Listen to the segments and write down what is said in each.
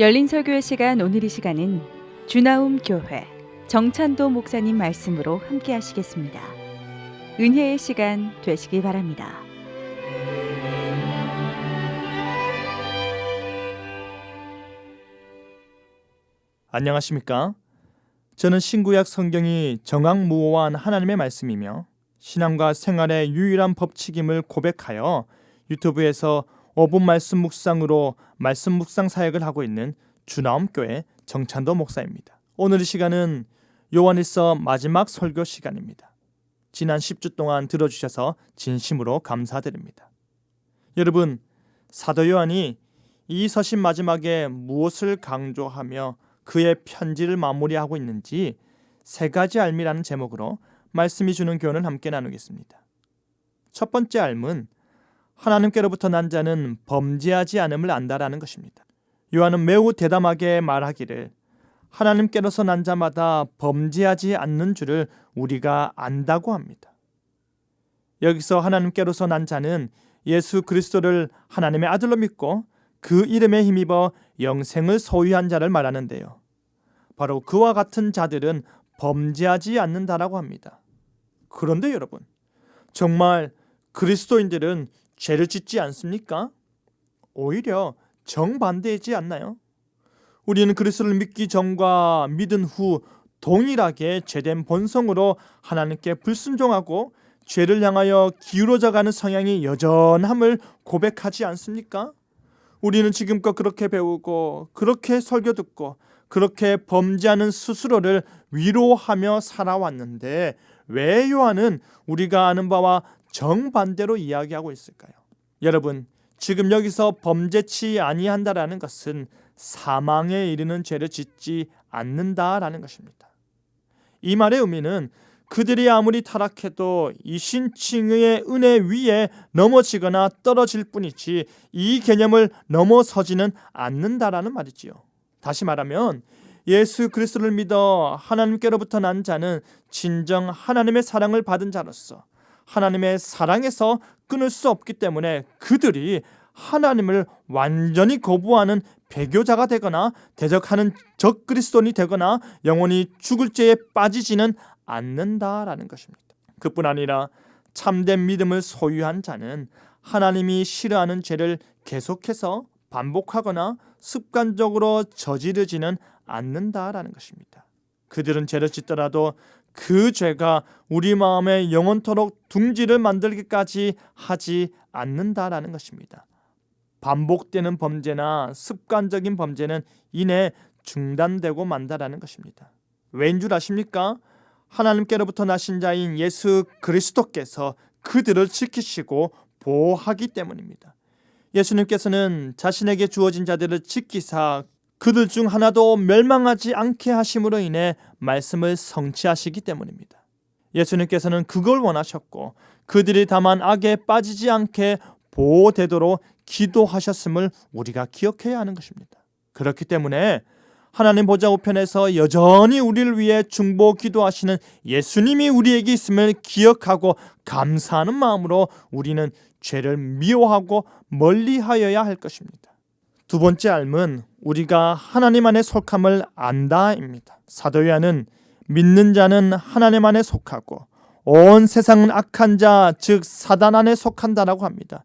열린 설교의 시간 오늘 이 시간은 주나움 교회 정찬도 목사님 말씀으로 함께 하시겠습니다. 은혜의 시간 되시기 바랍니다. 안녕하십니까? 저는 신구약 성경이 정확무오한 하나님의 말씀이며 신앙과 생활의 유일한 법칙임을 고백하여 유튜브에서 5분 말씀 묵상으로 말씀 묵상 사역을 하고 있는 주나옴교회 정찬도 목사입니다. 오늘 이 시간은 요한일서 마지막 설교 시간입니다. 지난 10주 동안 들어주셔서 진심으로 감사드립니다. 여러분, 사도 요한이 이 서신 마지막에 무엇을 강조하며 그의 편지를 마무리하고 있는지 세 가지 알미라는 제목으로 말씀이 주는 교훈을 함께 나누겠습니다. 첫 번째 알문 하나님께로부터 난 자는 범죄하지 않음을 안다라는 것입니다. 요한은 매우 대담하게 말하기를 하나님께로서 난 자마다 범죄하지 않는 줄을 우리가 안다고 합니다. 여기서 하나님께로서 난 자는 예수 그리스도를 하나님의 아들로 믿고 그 이름에 힘입어 영생을 소유한 자를 말하는데요. 바로 그와 같은 자들은 범죄하지 않는다라고 합니다. 그런데 여러분, 정말 그리스도인들은 죄를 짓지 않습니까? 오히려 정반대이지 않나요? 우리는 그리스도를 믿기 전과 믿은 후 동일하게 죄된 본성으로 하나님께 불순종하고 죄를 향하여 기울어져 가는 성향이 여전함을 고백하지 않습니까? 우리는 지금껏 그렇게 배우고 그렇게 설교 듣고 그렇게 범죄하는 스스로를 위로하며 살아왔는데 왜 요한은 우리가 아는 바와 정반대로 이야기하고 있을까요? 여러분, 지금 여기서 범죄치 아니한다라는 것은 사망에 이르는 죄를 짓지 않는다라는 것입니다. 이 말의 의미는 그들이 아무리 타락해도 이 신칭의 은혜 위에 넘어지거나 떨어질 뿐이지 이 개념을 넘어서지는 않는다라는 말이지요. 다시 말하면 예수 그리스도를 믿어 하나님께로부터 난 자는 진정 하나님의 사랑을 받은 자로서 하나님의 사랑에서 끊을 수 없기 때문에 그들이 하나님을 완전히 거부하는 배교자가 되거나 대적하는 적 그리스도인이 되거나 영원히 죽을 죄에 빠지지는 않는다라는 것입니다. 그뿐 아니라 참된 믿음을 소유한 자는 하나님이 싫어하는 죄를 계속해서 반복하거나 습관적으로 저지르지는 않는다라는 것입니다. 그들은 죄를 짓더라도 그 죄가 우리 마음에 영원토록 둥지를 만들기까지 하지 않는다라는 것입니다. 반복되는 범죄나 습관적인 범죄는 이내 중단되고 만다라는 것입니다. 왠 줄 아십니까? 하나님께로부터 나신 자인 예수 그리스도께서 그들을 지키시고 보호하기 때문입니다. 예수님께서는 자신에게 주어진 자들을 지키사 그들 중 하나도 멸망하지 않게 하심으로 인해 말씀을 성취하시기 때문입니다. 예수님께서는 그걸 원하셨고 그들이 다만 악에 빠지지 않게 보호되도록 기도하셨음을 우리가 기억해야 하는 것입니다. 그렇기 때문에 하나님 보좌 우편에서 여전히 우리를 위해 중보 기도하시는 예수님이 우리에게 있음을 기억하고 감사하는 마음으로 우리는 죄를 미워하고 멀리하여야 할 것입니다. 두 번째 알문 우리가 하나님 안에 속함을 안다입니다. 사도 요한은 믿는 자는 하나님 안에 속하고 온 세상은 악한 자, 즉 사단 안에 속한다라고 합니다.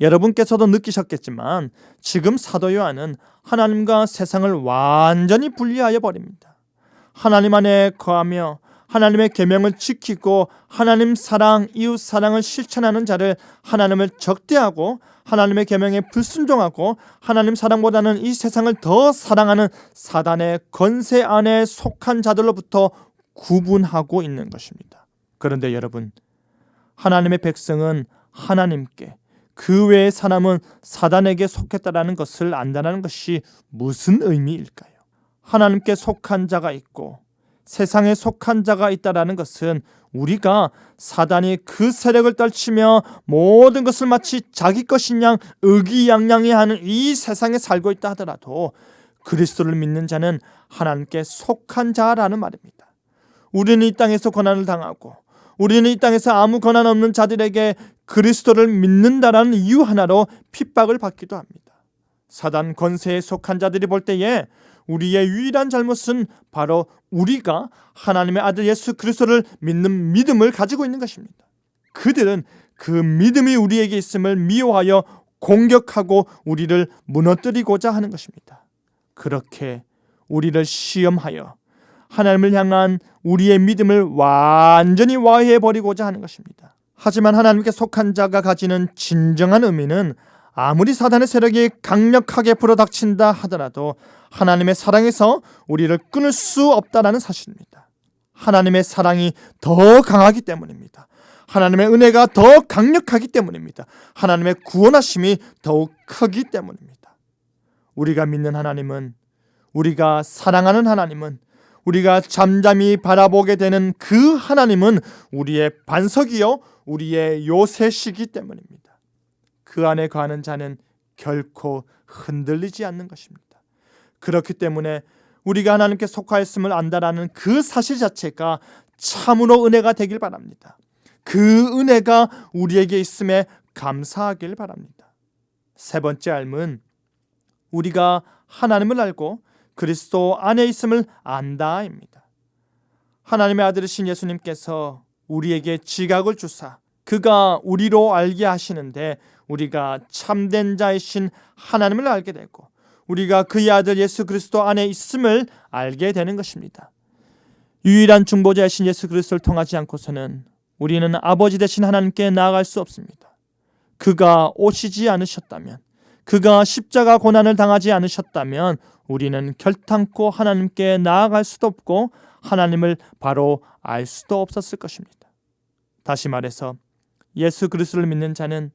여러분께서도 느끼셨겠지만 지금 사도 요한은 하나님과 세상을 완전히 분리하여 버립니다. 하나님 안에 거하며 하나님의 계명을 지키고 하나님 사랑, 이웃 사랑을 실천하는 자를 하나님을 적대하고 하나님의 계명에 불순종하고 하나님 사랑보다는 이 세상을 더 사랑하는 사단의 권세 안에 속한 자들로부터 구분하고 있는 것입니다. 그런데 여러분, 하나님의 백성은 하나님께 그 외의 사람은 사단에게 속했다라는 것을 안다는 것이 무슨 의미일까요? 하나님께 속한 자가 있고 세상에 속한 자가 있다라는 것은 우리가 사단이 그 세력을 떨치며 모든 것을 마치 자기 것인 양 의기양양해 하는 이 세상에 살고 있다 하더라도 그리스도를 믿는 자는 하나님께 속한 자라는 말입니다. 우리는 이 땅에서 고난을 당하고 우리는 이 땅에서 아무 권한 없는 자들에게 그리스도를 믿는다라는 이유 하나로 핍박을 받기도 합니다. 사단 권세에 속한 자들이 볼 때에 우리의 유일한 잘못은 바로 우리가 하나님의 아들 예수 그리스도를 믿는 믿음을 가지고 있는 것입니다. 그들은 그 믿음이 우리에게 있음을 미워하여 공격하고 우리를 무너뜨리고자 하는 것입니다. 그렇게 우리를 시험하여 하나님을 향한 우리의 믿음을 완전히 와해해 버리고자 하는 것입니다. 하지만 하나님께 속한 자가 가지는 진정한 의미는 아무리 사단의 세력이 강력하게 불어닥친다 하더라도 하나님의 사랑에서 우리를 끊을 수 없다라는 사실입니다. 하나님의 사랑이 더 강하기 때문입니다. 하나님의 은혜가 더 강력하기 때문입니다. 하나님의 구원하심이 더욱 크기 때문입니다. 우리가 믿는 하나님은 우리가 사랑하는 하나님은 우리가 잠잠히 바라보게 되는 그 하나님은 우리의 반석이요 우리의 요새시기 때문입니다. 그 안에 거하는 자는 결코 흔들리지 않는 것입니다. 그렇기 때문에 우리가 하나님께 속하였음을 안다라는 그 사실 자체가 참으로 은혜가 되길 바랍니다. 그 은혜가 우리에게 있음에 감사하길 바랍니다. 세 번째 알문 우리가 하나님을 알고 그리스도 안에 있음을 안다입니다. 하나님의 아들이신 예수님께서 우리에게 지각을 주사 그가 우리로 알게 하시는데 우리가 참된 자이신 하나님을 알게 되고 우리가 그의 아들 예수 그리스도 안에 있음을 알게 되는 것입니다. 유일한 중보자이신 예수 그리스도를 통하지 않고서는 우리는 아버지 되신 하나님께 나아갈 수 없습니다. 그가 오시지 않으셨다면 그가 십자가 고난을 당하지 않으셨다면 우리는 결탄코 하나님께 나아갈 수도 없고 하나님을 바로 알 수도 없었을 것입니다. 다시 말해서 예수 그리스도를 믿는 자는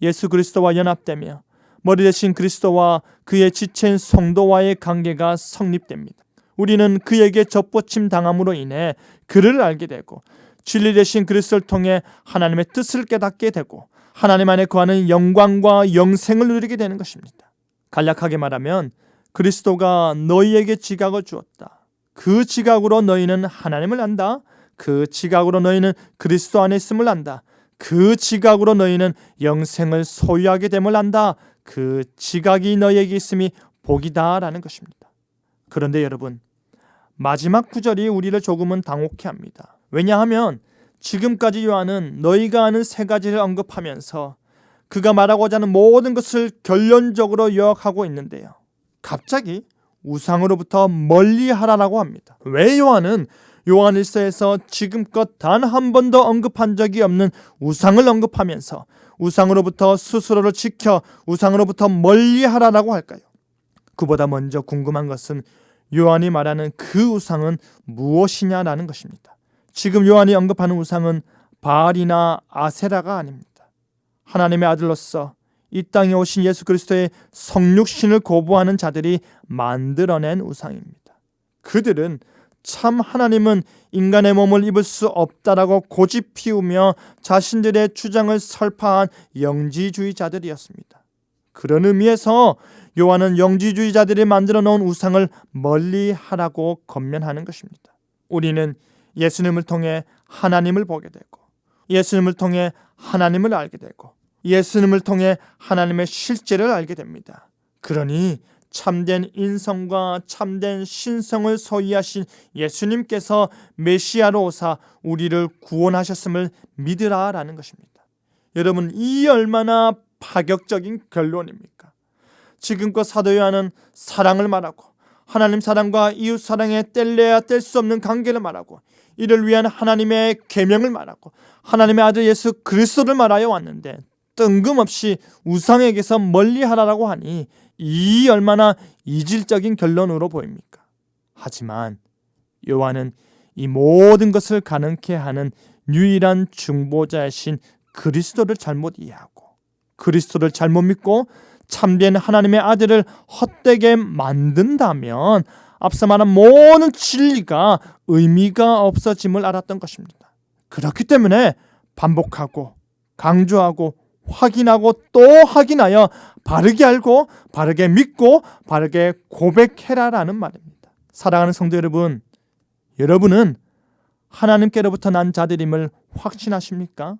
예수 그리스도와 연합되며 머리 대신 그리스도와 그의 지체인 성도와의 관계가 성립됩니다. 우리는 그에게 접붙임 당함으로 인해 그를 알게 되고 진리 대신 그리스도를 통해 하나님의 뜻을 깨닫게 되고 하나님 안에 거하는 영광과 영생을 누리게 되는 것입니다. 간략하게 말하면 그리스도가 너희에게 지각을 주었다. 그 지각으로 너희는 하나님을 안다. 그 지각으로 너희는 그리스도 안에 있음을 안다. 그 지각으로 너희는 영생을 소유하게 됨을 안다. 그 지각이 너희에게 있음이 복이다라는 것입니다. 그런데 여러분 마지막 구절이 우리를 조금은 당혹해 합니다. 왜냐하면 지금까지 요한은 너희가 아는 세 가지를 언급하면서 그가 말하고자 하는 모든 것을 결론적으로 요약하고 있는데요. 갑자기 우상으로부터 멀리 하라라고 합니다. 왜 요한은 요한 1서에서 지금껏 단 한 번도 언급한 적이 없는 우상을 언급하면서 우상으로부터 스스로를 지켜 우상으로부터 멀리하라라고 할까요? 그보다 먼저 궁금한 것은 요한이 말하는 그 우상은 무엇이냐라는 것입니다. 지금 요한이 언급하는 우상은 바알이나 아세라가 아닙니다. 하나님의 아들로서 이 땅에 오신 예수 그리스도의 성육신을 거부하는 자들이 만들어낸 우상입니다. 그들은 참 하나님은 인간의 몸을 입을 수 없다라고 고집 피우며 자신들의 주장을 설파한 영지주의자들이었습니다. 그런 의미에서 요한은 영지주의자들이 만들어 놓은 우상을 멀리 하라고 건면하는 것입니다. 우리는 예수님을 통해 하나님을 보게 되고 예수님을 통해 하나님을 알게 되고 예수님을 통해 하나님의 실제를 알게 됩니다. 그러니 참된 인성과 참된 신성을 소유하신 예수님께서 메시아로 오사 우리를 구원하셨음을 믿으라라는 것입니다. 여러분 이 얼마나 파격적인 결론입니까? 지금껏 사도 요한은 사랑을 말하고 하나님 사랑과 이웃 사랑에 뗄래야 뗄 수 없는 관계를 말하고 이를 위한 하나님의 계명을 말하고 하나님의 아들 예수 그리스도를 말하여 왔는데 뜬금없이 우상에게서 멀리하라라고 하니 이 얼마나 이질적인 결론으로 보입니까? 하지만 요한은 이 모든 것을 가능케 하는 유일한 중보자이신 그리스도를 잘못 이해하고 그리스도를 잘못 믿고 참된 하나님의 아들을 헛되게 만든다면 앞서 말한 모든 진리가 의미가 없어짐을 알았던 것입니다. 그렇기 때문에 반복하고 강조하고 확인하고 또 확인하여 바르게 알고 바르게 믿고 바르게 고백해라라는 말입니다. 사랑하는 성도 여러분, 여러분은 하나님께로부터 난 자들임을 확신하십니까?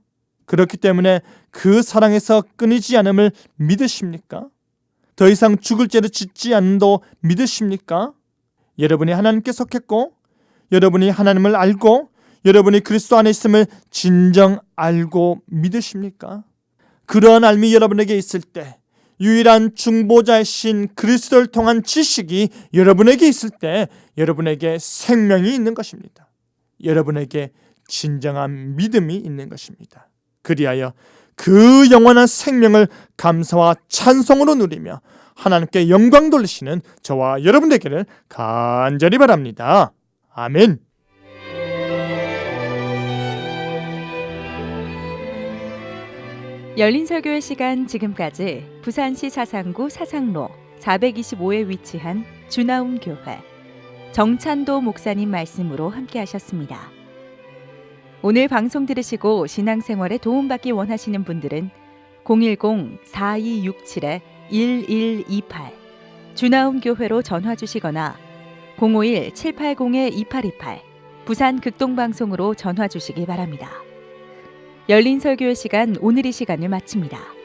그렇기 때문에 그 사랑에서 끊이지 않음을 믿으십니까? 더 이상 죽을 죄를 짓지 않는도 믿으십니까? 여러분이 하나님께 속했고 여러분이 하나님을 알고 여러분이 그리스도 안에 있음을 진정 알고 믿으십니까? 그러한 알미 여러분에게 있을 때 유일한 중보자이신 그리스도를 통한 지식이 여러분에게 있을 때 여러분에게 생명이 있는 것입니다. 여러분에게 진정한 믿음이 있는 것입니다. 그리하여 그 영원한 생명을 감사와 찬송으로 누리며 하나님께 영광 돌리시는 저와 여러분 되기를 간절히 바랍니다. 아멘. 열린 설교의 시간 지금까지 부산시 사상구 사상로 425에 위치한 주나움 교회 정찬도 목사님 말씀으로 함께 하셨습니다. 오늘 방송 들으시고 신앙생활에 도움받기 원하시는 분들은 010-4267-1128 주나움 교회로 전화 주시거나 051-780-2828 부산 극동방송으로 전화 주시기 바랍니다. 열린 설교의 시간 오늘 이 시간을 마칩니다.